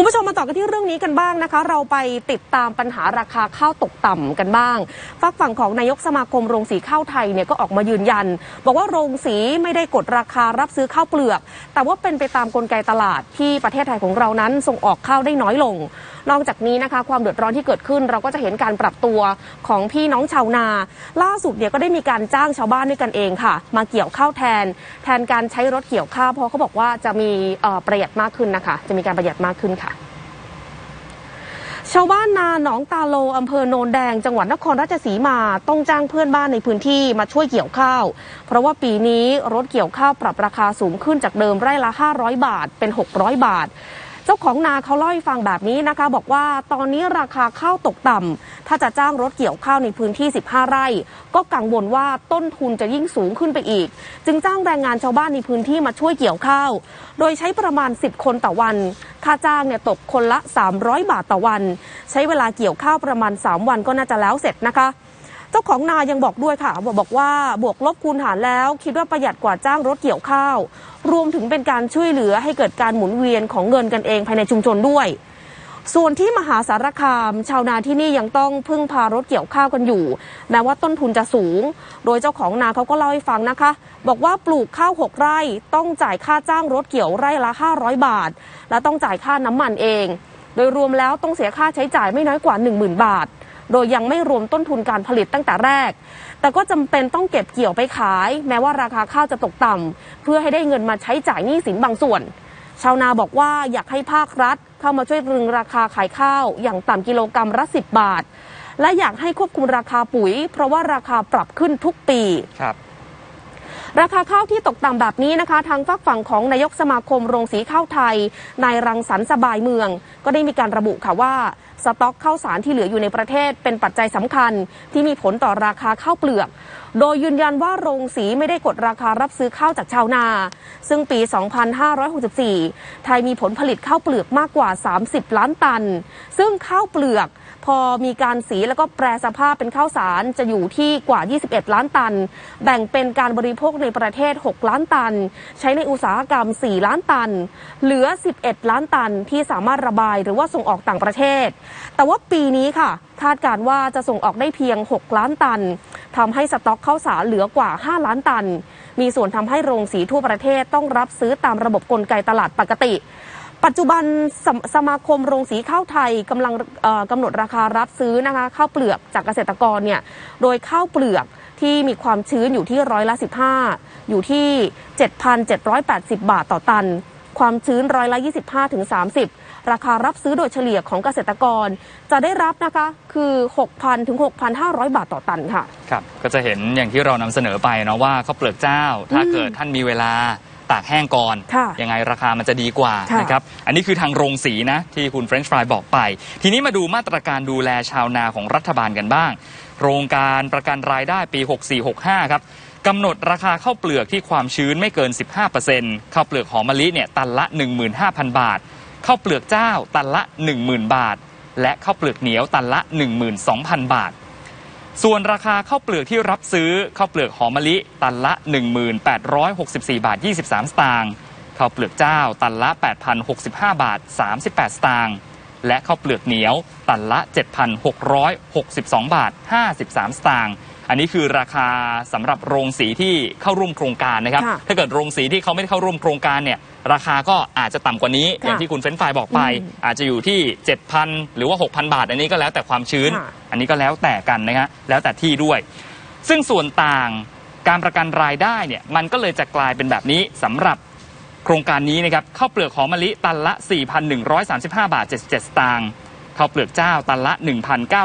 คุณผู้ชมมาต่อกันที่เรื่องนี้กันบ้างนะคะ เราไปติดตามปัญหาราคาข้าวตกต่ำกันบ้างฝากฝั่งของนายกสมาคมโรงสีข้าวไทยเนี่ยก็ออกมายืนยัน บอกว่าโรงสีไม่ได้กดราคารับซื้อข้าวเปลือก แต่ว่าเป็นไปตามกลไกตลาดที่ประเทศไทยของเรานั้นส่งออกข้าวได้น้อยลง นอกจากนี้นะคะความเดือดร้อนที่เกิดขึ้น เราก็จะเห็นการปรับตัวของพี่น้องชาวนา ล่าสุดเนี่ยก็ได้มีการจ้างชาวบ้านด้วยกันเองค่ะ มาเกี่ยวข้าวแทน แทนการใช้รถเกี่ยวข้าวเพราะเขาบอกว่าจะมีประหยัดมากขึ้นนะคะ จะมีการประหยัดมากขึ้นค่ะาวบ้านนาหนองตาโลอำเภอโนนแดง จังหวัดนครราชสีมาต้องจ้างเพื่อนบ้านในพื้นที่มาช่วยเกี่ยวข้าว เพราะว่าปีนี้รถเกี่ยวข้าวปรับราคาสูงขึ้นจากเดิมไร่ละ 500 บาทเป็น 600 บาท เจ้าของนาเขาเล่าให้ฟังแบบนี้นะคะ บอกว่าตอนนี้ราคาข้าวตกต่ำถ้าจะจ้างรถเกี่ยวข้าวในพื้นที่ 15 ไร่ ก็กังวลว่าต้นทุนจะยิ่งสูงขึ้นไปอีก จึงจ้างแรงงานชาวบ้านในพื้นที่มาช่วยเกี่ยวข้าว โดยใช้ประมาณ 10 คนต่อวัน ค่าจ้างเนี่ยตกคนละ 300 บาทต่อวัน ใช้เวลาเกี่ยวข้าวประมาณ 3 วันก็น่าจะแล้วเสร็จนะคะเจ้าของนายังบอกด้วยค่ะบอกว่าบวกลบคูณหารแล้ว คิดว่าประหยัดกว่าจ้างรถเกี่ยวข้าว รวมถึงเป็นการช่วยเหลือให้เกิดการหมุนเวียนของเงินกันเองภายในชุมชนด้วย ส่วนที่มหาสารคาม ชาวนาที่นี่ยังต้องพึ่งพารถเกี่ยวข้าวกันอยู่แม้ว่าต้นทุนจะสูง โดยเจ้าของนาเขาก็เล่าให้ฟังนะคะ บอกว่าปลูกข้าวหกไร่ต้องจ่ายค่าจ้างรถเกี่ยวไร่ละ 500 บาท และต้องจ่ายค่าน้ำมันเอง โดยรวมแล้วต้องเสียค่าใช้จ่ายไม่น้อยกว่า 10,000 บาท โดยยังไม่รวมต้นทุนการผลิตตั้งแต่แรก แต่ก็จำเป็นต้องเก็บเกี่ยวไปขาย แม้ว่าราคาข้าวจะตกต่ำเพื่อให้ได้เงินมาใช้จ่ายหนี้สินบางส่วน ชาวนาบอกว่าอยากให้ภาครัฐ เข้ามาช่วยรึงราคาขายข้าว อย่างต่ำกิโลกรรัมละ10บาท และอยากให้ควบคุมราคาปุ๋ย เพราะว่าราคาปรับขึ้นทุกปีครับ ราคาข้าวที่ตกต่ำแบบนี้นะคะ ทางฝักฝั่งของนายกสมาคมโรงสีข้าวไทยนายรังสรรค์สบายเมือง ก็ได้มีการระบุค่ะว่าสต็อกข้าวสารที่เหลืออยู่ในประเทศเป็นปัจจัยสำคัญ ที่มีผลต่อราคาข้าวเปลือก โดยยืนยันว่าโรงสีไม่ได้กดราคารับซื้อข้าวจากชาวนา ซึ่งปี 2564 ไทยมีผลผลิตข้าวเปลือกมากกว่า 30 ล้านตัน ซึ่งข้าวเปลือกพอมีการสีแล้วก็แปรสภาพเป็นข้าวสารจะอยู่ที่กว่า 21 ล้านตัน แบ่งเป็นการบริโภคในประเทศ 6 ล้านตัน ใช้ในอุตสาหกรรม 4 ล้านตัน เหลือ 11 ล้านตันที่สามารถระบายหรือว่าส่งออกต่างประเทศ แต่ว่าปีนี้ค่ะ คาดการว่าจะส่งออกได้เพียง 6 ล้านตันทำให้สต็อกข้าวสารเหลือกว่า 5 ล้านตัน มีส่วนทำให้โรงสีทั่วประเทศต้องรับซื้อตามระบบกลไกตลาดปกติ ปัจจุบันสมสมาคมโรงสีข้าวไทยกำลังเอ่อกำหนดราคารับซื้อนะคะข้าวเปลือกจากเกษตรกรเนี่ยโดยข้าวเปลือกที่มีความชื้นอยู่ที่ร้อยละ 15 อยู่ที่ 7,780 บาทต่อตัน ความชื้นร้อยละ 25ถึง30 ราคารับซื้อโดยเฉลี่ยของเกษตรกร จะได้รับนะคะคือ 6,000ถึง6,500 บาทต่อตันค่ะครับ ก็จะเห็นอย่างที่เรานำเสนอไปเนาะว่าข้าวเปลือกเจ้า ถ้าอืมเกิดท่านมีเวลา ตากแห้งก่อนค่ะยังไงราคามันจะดีกว่าค่ะนะครับ อันนี้คือทางโรงสีนะที่คุณเฟรนช์ฟรายบอกไป ทีนี้มาดูมาตรการดูแลชาวนาของรัฐบาลกันบ้าง โครงการประกันรายได้ปี 6465 ครับกำหนดราคาข้าวเปลือกที่ความชื้นไม่เกิน 15%ข้าวเปลือกหอมมะลิเนี่ยตันละ 15,000 บาท ข้าวเปลือกเจ้าตันละ 10,000 บาท และข้าวเปลือกเหนียวตันละ 12,000 บาท ส่วนราคาข้าวเปลือกที่รับซื้อข้าวเปลือกหอมมะลิ ตันละ 1864 บาท 23 สตางค์ข้าวเปลือกเจ้าตันละ 8,065 บาท 38 สตางค์ และข้าวเปลือกเหนียวตันละ 7,662 บาท 53 สตางค์อันนี้คือราคาสำหรับโรงสีที่เข้าร่วมโครงการนะครับค่ะถ้าเกิดโรงสีที่เขาไม่ได้เข้าร่วมโครงการเนี่ยราคาก็อาจจะต่ำกว่านี้ค่ะอย่างที่คุณเฟ้นไฟรายบอกไปอืมอาจจะอยู่ที่ 7,000 หรือว่า 6,000 บาท อันนี้ก็แล้วแต่ความชื้นค่ะอันนี้ก็แล้วแต่กันนะฮะแล้วแต่ที่ด้วย ซึ่งส่วนต่างการประกันรายได้เนี่ยมันก็เลยจะกลายเป็นแบบนี้สำหรับโครงการนี้นะครับข้าวเปลือกหอมมะลิตันละ 4,135 บาท 77 สตางค์ข้าวเปลือกเจ้าตันละ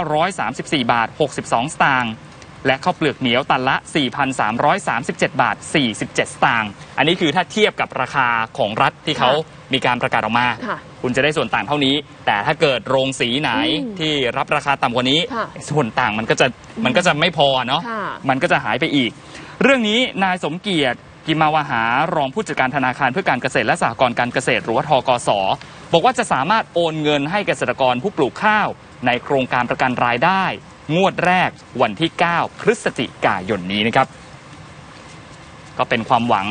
1,934 บาท 62 สตางค์และข้าวเปลือกเหนียวตันละ 4,337 บาท 47 สตางค์อันนี้คือถ้าเทียบกับราคาของรัฐที่เขามีการประกาศออกมา ค่ะคุณจะได้ส่วนต่างเท่านี้ แต่ถ้าเกิดโรงสีไหนอืมที่รับราคาต่ำกว่านี้ ค่ะส่วนต่างมันก็จะมันก็จะไม่พอเนาะค่ะ มันก็จะหายไปอีก เรื่องนี้นายสมเกียรติ กิมาวหารองผู้จัดการธนาคารเพื่อการเกษตรและสหกรณ์การเกษตรหรือว่าทกส บอกว่าจะสามารถโอนเงินให้เกษตรกรผู้ปลูกข้าว ในโครงการประกันรายได้ งวดแรกวันที่ 9 พฤศจิกายนนี้นะครับ ก็เป็นความหวัง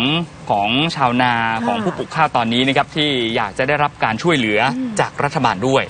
ของชาวนาของผู้ปลูกข้าวตอนนี้นะครับที่อยากจะได้รับการช่วยเหลือจากรัฐบาลด้วย